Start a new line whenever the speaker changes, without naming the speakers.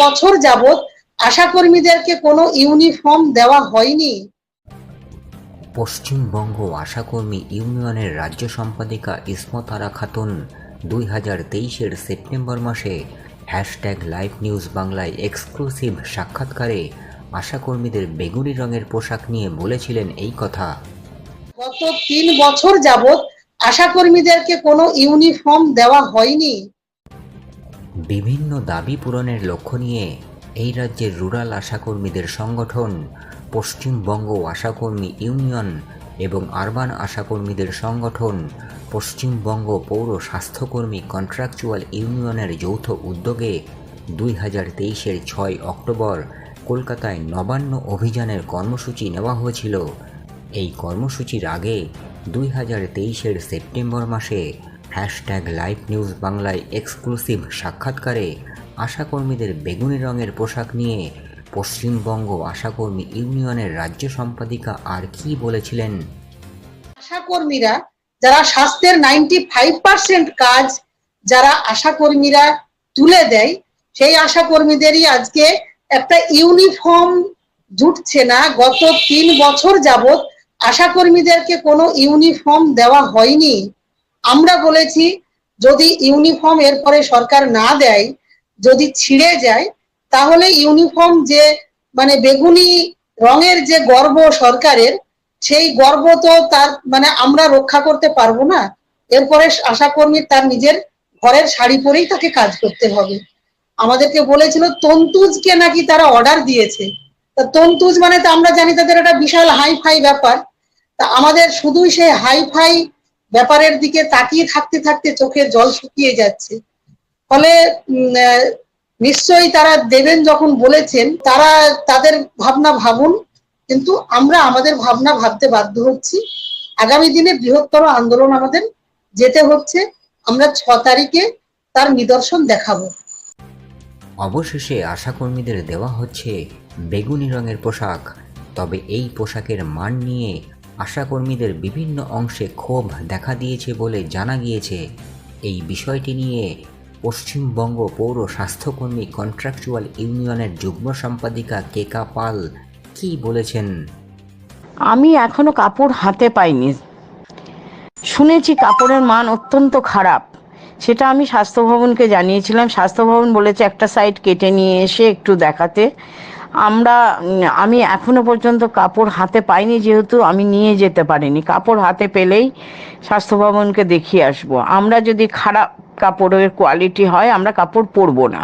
বছর যাবত আশাকর্মীদেরকে কোনো ইউনিফর্ম দেওয়া হয়নি।
পশ্চিমবঙ্গ আশাকর্মী ইউনিয়নের রাজ্য সম্পাদিকা ইসমত আরা খাতুন দুই হাজার তেইশের সেপ্টেম্বর মাসে হ্যাশট্যাগ লাইভ নিউজ বাংলায় এক্সক্লুসিভ সাক্ষাৎকারে আশাকর্মীদের বেগুনি রঙের পোশাক নিয়ে বলেছিলেন এই কথা।
গত তিন বছর যাবত আশাকর্মীদেরকে কোনো ইউনিফর্ম দেওয়া হয়নি।
বিভিন্ন দাবি পূরণের লক্ষ্য নিয়ে এই রাজ্যের রুরাল আশাকর্মীদের সংগঠন, পশ্চিমবঙ্গ আশাকর্মী ইউনিয়ন এবং আরবান আশাকর্মীদের সংগঠন, পশ্চিমবঙ্গ পৌর স্বাস্থ্যকর্মী কন্ট্রাকচুয়াল ইউনিয়নের যৌথ উদ্যোগে দুই হাজার তেইশের ছয় অক্টোবর কলকাতায় নবান্ন অভিযানের কর্মসূচি নেওয়া হয়েছিল। এই কর্মসূচির আগে দুই হাজার তেইশের সেপ্টেম্বর মাসে হ্যাশট্যাগ লাইভ নিউজ বাংলায় এক্সক্লুসিভ সাক্ষাৎকারে আশাকর্মীদের বেগুনি রঙের পোশাক নিয়ে পশ্চিমবঙ্গ আশাকর্মী ইউনিয়নের রাজ্য সম্পাদিকা আর কি বলেছিলেন?
আশাকর্মীরা, যারা স্বাস্থ্যের নাইনটি ফাইভ পার্সেন্ট কাজ যারা আশাকর্মীরা তুলে দেয়, সেই আশাকর্মীদেরই আজকে একটা ইউনিফর্ম জুটছে না। গত তিন বছর যাবত আশাকর্মীদেরকে কোনো ইউনিফর্ম দেওয়া হয়নি। আমরা বলেছি যদি ইউনিফর্ম এরপরে সরকার না দেয়, যদি ছিঁড়ে যায়, তাহলে ইউনিফর্ম যে মানে বেগুনি রঙের যে গর্ব সরকারের, সেই গর্ব তো তার মানে আমরা রক্ষা করতে পারব না। এরপরে আশাকর্মী তার নিজের ঘরের শাড়ি পরেই তাকে কাজ করতে হবে। আমাদেরকে বলেছিল, তন্তুজকে নাকি তারা অর্ডার দিয়েছে। তা তন্তুজ মানে তো আমরা জানি তাদের একটা বিশাল হাই ফাই ব্যাপার। তা আমাদের শুধুই সেই হাই ফাই ব্যাপারের দিকে তাকিয়ে থাকতে থাকতে চোখের জল শুকিয়ে যাচ্ছে। ফলে নিশ্চয়ই তারা দেবেন যখন বলেছেন, তারা তাদের ভাবনা ভাবুন, কিন্তু আমরা আমাদের ভাবনা ভাবতে বাধ্য হচ্ছি। আগামী দিনে বৃহত্তর আন্দোলন আমাদের যেতে হচ্ছে। আমরা ছ তারিখে তার নিদর্শন দেখাবো।
অবশেষে আশাকর্মীদের দেওয়া হচ্ছে বেগুনি রঙের পোশাক। তবে এই পোশাকের মান নিয়ে আশাকর্মীদের বিভিন্ন অংশে ক্ষোভ দেখা দিয়েছে বলে জানা গিয়েছে। এই বিষয়টি নিয়ে পশ্চিমবঙ্গ পৌর স্বাস্থ্যকর্মী কন্ট্রাকচুয়াল ইউনিয়নের যুগ্ম সম্পাদিকা কেকা পাল কি বলেছেন?
আমি এখনও কাপড় হাতে পাইনি। শুনেছি কাপড়ের মান অত্যন্ত খারাপ। সেটা আমি স্বাস্থ্য ভবনকে জানিয়েছিলাম। স্বাস্থ্য ভবন বলেছে একটা সাইড কেটে নিয়ে এসে একটু দেখাতে। আমরা আমি এখনও পর্যন্ত কাপড় হাতে পাইনি, যেহেতু আমি নিয়ে যেতে পারিনি। কাপড় হাতে পেলেই স্বাস্থ্য ভবনকে দেখিয়ে আসব। আমরা যদি খারাপ কাপড়ের কোয়ালিটি হয়, আমরা কাপড় পরবো না।